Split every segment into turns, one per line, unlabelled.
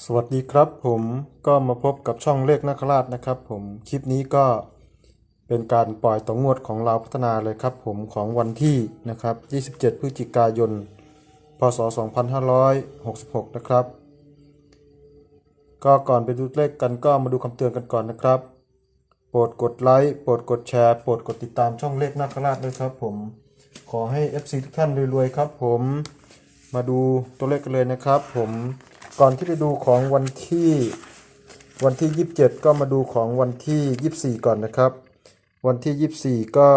สวัสดีครับผมก็มาพบกับช่องเลขนาคราชนะครับ ผมคลิปนี้ก็เป็นการปล่อยต่องวดของเราพัฒนาเลยครับผมของวันที่นะครับ 27 พฤศจิกายน พศ 2566 นะครับ ก็ก่อนไปดูเลขกันก็มาดูคำเตือนกันก่อนนะครับ โปรดกดไลค์โปรดกดแชร์โปรดกดติดตามช่องเลขนาคราชด้วยครับ ผมขอให้ FC ทุกท่านรวยๆครับ ผมมาดูตัวเลขกันเลยนะครับ ผม ก่อนที่จะดูของวันที่วันที่ 27 ก็มาดูของวันที่ 24 ก่อนนะครับ วันที่ 24 ก็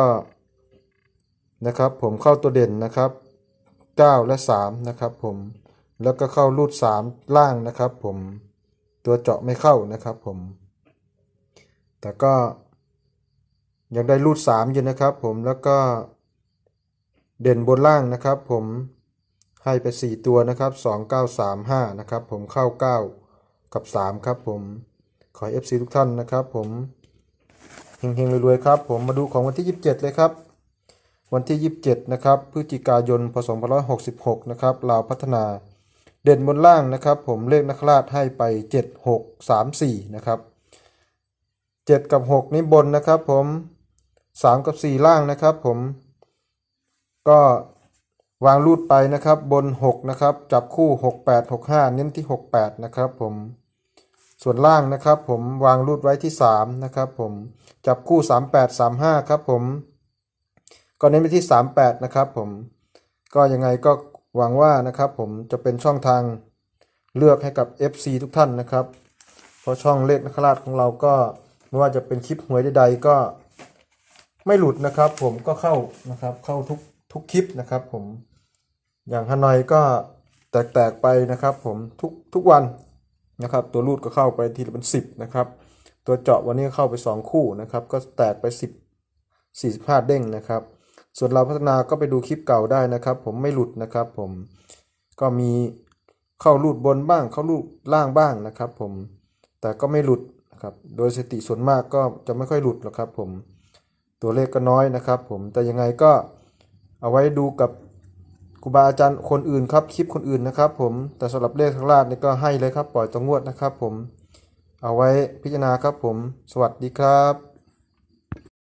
นะครับ ผมเข้าตัวเด่นนะครับ 9 และ 3 นะครับ ผมแล้วก็เข้ารูด 3 ล่างนะครับ ผมตัวเจาะไม่เข้านะครับผม แต่ก็ยังได้รูด 3 อยู่นะครับ ผมแล้วก็เด่นบนล่างนะครับ ผม ให้ไป 4 ตัวนะครับ 2 9 3 5 นะครับผมเข้า 9 กับ 3 ครับผม ขอ FC ทุกท่านนะครับผมเฮงๆรวยๆครับผมมาดูของวันที่ 27 เลยครับ วันที่ 27 นะครับพฤศจิกายนพศ2566 นะครับลาวพัฒนาเด่นบนล่างนะครับผมเลขนักราชให้ไป 7 6 3 4 นะครับ 7 กับ 6 นี้บนนะครับผม 3 กับ 4 ล่างนะครับผมก็ วางรูดไปนะครับบน 6 นะครับ จับคู่ 6 8 6 5 เน้นที่ 68 นะครับผม ส่วนล่างนะครับผมวางรูดไว้ที่ 3 นะครับผม จับคู่ 38 35 ครับผมก็เน้นไปที่ 38 นะครับผม ก็ยังไงก็หวังว่านะครับผมจะเป็นช่องทางเลือกให้กับ FC ทุกท่านนะครับ เพราะช่องเลขนักราชของเราก็ไม่ว่าจะเป็นคลิปหวยใดๆก็ไม่หลุดนะครับ ผมก็เข้านะครับเข้าทุก ทุกคลิปนะครับผม อย่างฮานอยก็แตกๆไปนะครับ ผมทุกทุกวันนะครับ ตัวรูดก็เข้าไปทีละเป็นสิบนะครับ ตัวเจาะวันนี้เข้าไปสองคู่นะครับ ก็แตกไปสิบสี่สิบห้าเด้งนะครับ ส่วนเราพัฒนาก็ไปดูคลิปเก่าได้นะครับ ผมไม่หลุดนะครับ ผมก็มีเข้ารูดบนบ้าง เข้ารูดล่างบ้างนะครับ ผมแต่ก็ไม่หลุดนะครับ โดยสติส่วนมากก็จะไม่ค่อยหลุดหรอกครับ ผมตัวเลขก็น้อยนะครับ ผมแต่ยังไงก็ เอาไว้ดูกับครูบาอาจารย์คนอื่นครับคลิปคนอื่นนะครับ ผมแต่สำหรับเลขทางลาดนี่ก็ให้เลยครับปล่อยตัวงวดนะครับ ผมเอาไว้พิจารณาครับผม สวัสดีครับ